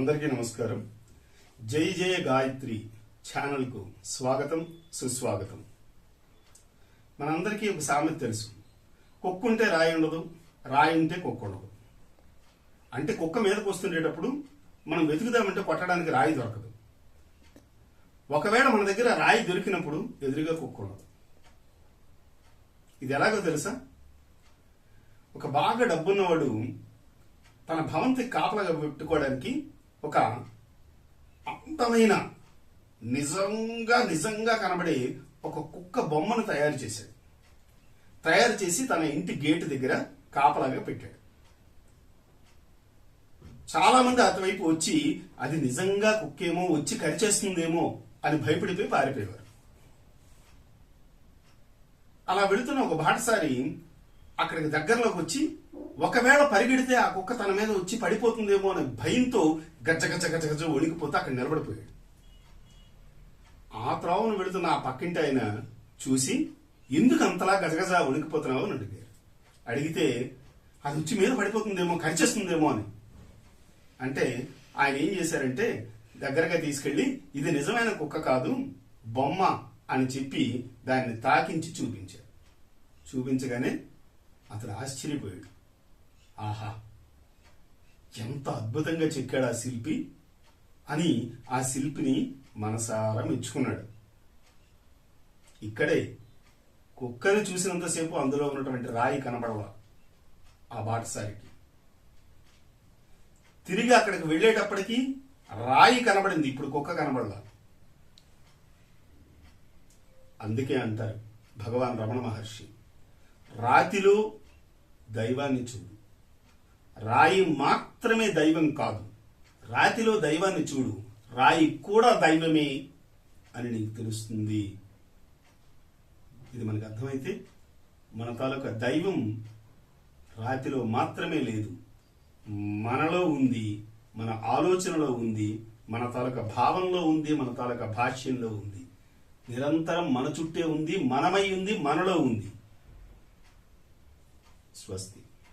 అందరికీ నమస్కారం. జై జయ గాయత్రి ఛానల్కు స్వాగతం సుస్వాగతం. మనందరికీ ఒక సామెత తెలుసు. కుక్కుంటే రాయి ఉండదు రాయి ఉంటే కుక్క ఉండదు. అంటే కుక్క మీదకు వస్తుండేటప్పుడు మనం వెతుకుదామంటే కొట్టడానికి రాయి దొరకదు. ఒకవేళ మన దగ్గర రాయి దొరికినప్పుడు ఎదురుగా కుక్క ఉండదు. ఇది ఎలాగో తెలుసా? ఒక బాగా డబ్బున్నవాడు తన భవంతి కాపలాగా పెట్టుకోవడానికి ఒక అందమైన నిజంగా నిజంగా కనబడే ఒక కుక్క బొమ్మను తయారు చేశాడు. తయారు చేసి తన ఇంటి గేటు దగ్గర కాపలాగా పెట్టాడు. చాలా మంది అటువైపు వచ్చి అది నిజంగా కుక్కేమో వచ్చి కరిచేస్తుందేమో అని భయపడిపోయి పారిపోయేవారు. అలా వెళుతున్న ఒక బాటసారి అక్కడికి దగ్గరలోకి వచ్చి ఒకవేళ పరిగెడితే ఆ కుక్క తన మీద వచ్చి పడిపోతుందేమో అనే భయంతో గజ్జ గజ్జ గజ్జ గజ్జ వణికిపోతే అక్కడ నిలబడిపోయాడు. ఆ త్రోవను వెళుతున్న ఆ పక్కింటి ఆయన చూసి ఎందుకు అంతలా గజగజ వణికిపోతున్నావు? అని అడిగారు. అడిగితే అది ఉచ్చి మీద పడిపోతుందేమో కరిచేస్తుందేమో అని. అంటే ఆయన ఏం చేశారంటే దగ్గరగా తీసుకెళ్ళి ఇది నిజమైన కుక్క కాదు బొమ్మ అని చెప్పి దాన్ని తాకించి చూపించారు. చూపించగానే అతడు ఆశ్చర్యపోయాడు. ఆహా ఎంత అద్భుతంగా చెక్కాడు ఆ శిల్పి అని ఆ శిల్పిని మనసారా మెచ్చుకున్నాడు. ఇక్కడే కుక్కని చూసినంతసేపు అందులో ఉన్నటువంటి రాయి కనబడవ ఆ బాటసారికి. తిరిగి అక్కడికి వెళ్ళేటప్పటికి రాయి కనబడింది ఇప్పుడు కుక్క కనబడలా. అందుకే అంటారు భగవాన్ రమణ మహర్షి. రాతిలో దైవాన్ని చూడు రాయి మాత్రమే దైవం కాదు. రాతిలో దైవాన్ని చూడు. రాయి కూడా దైవమే అని నీకు తెలుస్తుంది. ఇది మనకు అర్థమైతే మన తాలూకా దైవం రాతిలో మాత్రమే లేదు. మనలో ఉంది మన ఆలోచనలో ఉంది మన తాలూకా భావంలో ఉంది మన తాలూకా భాష్యంలో ఉంది. నిరంతరం మన చుట్టే ఉంది మనమై ఉంది మనలో ఉంది. स्वस्ति